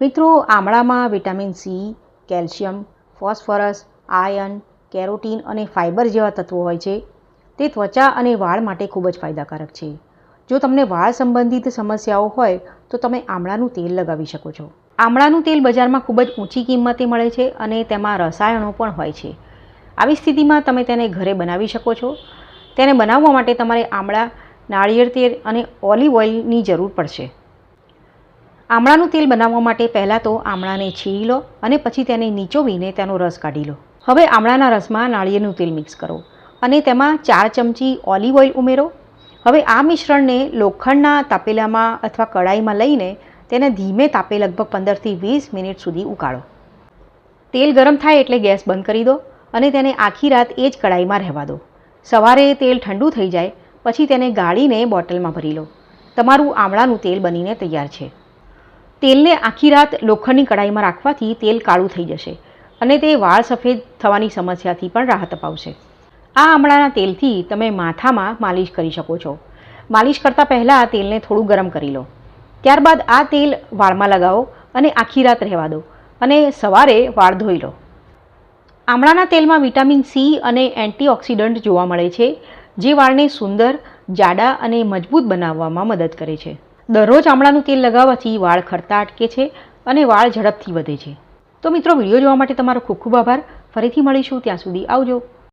મિત્રો, આમળામાં vitamin C calcium, phosphorus iron carotene અને fibre જેવા તત્વો હોય છે. તે ત્વચા અને વાળ માટે ખૂબ જ ફાયદાકારક છે. જો તમને વાળ સંબંધિત સમસ્યાઓ હોય, તો તમે આમળાનું તેલ લગાવી શકો છો. આમળાનું તેલ બજારમાં ખૂબ જ ઊંચી કિંમતે મળે છે અને તેમાં રસાયણો પણ હોય છે. આવી સ્થિતિમાં તમે તેને ઘરે બનાવી શકો છો. તેને બનાવવા માટે તમારે આમળા, નાળિયેર તેલ અને ઓલિવ ઓઇલની જરૂર પડશે. આમળાનું તેલ બનાવવા માટે પહેલાં તો આમળાને છીણી લો અને પછી તેને નીચોવીને તેનો રસ કાઢી લો. હવે આમળાના રસમાં નાળિયેરનું તેલ મિક્સ કરો અને તેમાં ચાર ચમચી ઓલિવ ઓઇલ ઉમેરો. હવે આ મિશ્રણને લોખંડના તાપેલામાં અથવા કડાઈમાં લઈને તેને ધીમે તાપે લગભગ પંદરથી વીસ મિનિટ સુધી ઉકાળો. તેલ ગરમ થાય એટલે ગેસ બંધ કરી દો અને તેને આખી રાત એ જ કડાઈમાં રહેવા દો. સવારે તેલ ઠંડુ થઈ જાય, પછી તેને ગાળીને બોટલમાં ભરી લો. તમારું આમળાનું તેલ બનીને તૈયાર છે. તેલને આખી રાત લોખંડની કડાઈમાં રાખવાથી તેલ કાળું થઈ જશે અને તે વાળ સફેદ થવાની સમસ્યાથી પણ રાહત અપાવશે. આ આમળાના તેલથી તમે માથામાં માલિશ કરી શકો છો. માલિશ કરતાં પહેલાં તેલને થોડું ગરમ કરી લો. ત્યારબાદ આ તેલ વાળમાં લગાવો અને આખી રાત રહેવા દો અને સવારે વાળ ધોઈ લો. આમળાના તેલમાં વિટામિન સી અને એન્ટીઓક્સિડન્ટ જોવા મળે છે, જે વાળને સુંદર, જાડા અને મજબૂત બનાવવામાં મદદ કરે છે. દરરોજ આમળાનું તેલ લગાવવાથી વાળ ખરતા અટકે છે અને વાળ ઝડપથી વધે છે. તો મિત્રો, વીડિયો જોવા માટે તમારો ખૂબ ખૂબ આભાર. ફરીથી મળીશું. ત્યાં સુધી આવજો.